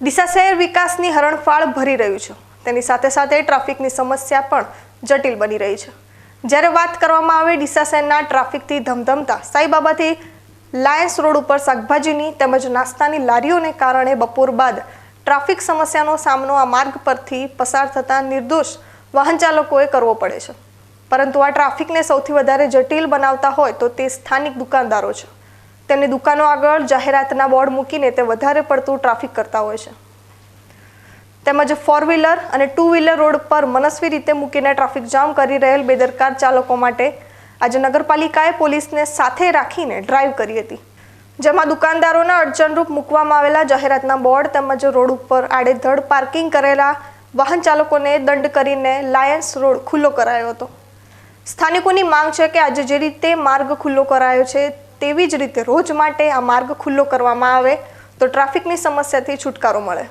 ડીસા શહેર વિકાસની હરણફાળ ભરી રહ્યું છે. તેની સાથે સાથે ટ્રાફિકની સમસ્યા પણ જટિલ બની રહી છે. જ્યારે વાત કરવામાં આવે ડીસા શહેરના ટ્રાફિકથી ધમધમતા સાઈબાબાથી લાયન્સ રોડ ઉપર શાકભાજીની તેમજ નાસ્તાની લારીઓને કારણે બપોર બાદ ટ્રાફિક સમસ્યાનો સામનો આ માર્ગ પરથી પસાર થતા નિર્દોષ વાહન ચાલકોએ કરવો પડે છે. પરંતુ આ ટ્રાફિકને સૌથી વધારે જટિલ બનાવતા હોય તો તે સ્થાનિક દુકાનદારો છે. તેમની દુકાનો આગળ જાહેરાતના બોર્ડ મૂકીને તે વધારે પડતું ટ્રાફિક કરતા હોય છે. તેમજ ફોર વ્હીલર અને ટુ વ્હીલર રોડ પર મનસ્વી રીતે મૂકીને ટ્રાફિક જામ કરી રહેલ બેદરકાર ચાલકો માટે આજે નગરપાલિકાએ પોલીસને સાથે રાખીને ડ્રાઈવ કરી હતી. જેમાં દુકાનદારોના અડચણરૂપ મૂકવામાં આવેલા જાહેરાતના બોર્ડ તેમજ રોડ ઉપર આડેધડ પાર્કિંગ કરેલા વાહન ચાલકોને દંડ કરીને લાયન્સ રોડ ખુલ્લો કરાયો હતો. સ્થાનિકોની માંગ છે કે આજે જે રીતે માર્ગ ખુલ્લો કરાયો છે તેવી જ રીતે રોજ માટે આ માર્ગ ખુલ્લો કરવામાં આવે તો ટ્રાફિકની સમસ્યાથી છુટકારો મળે.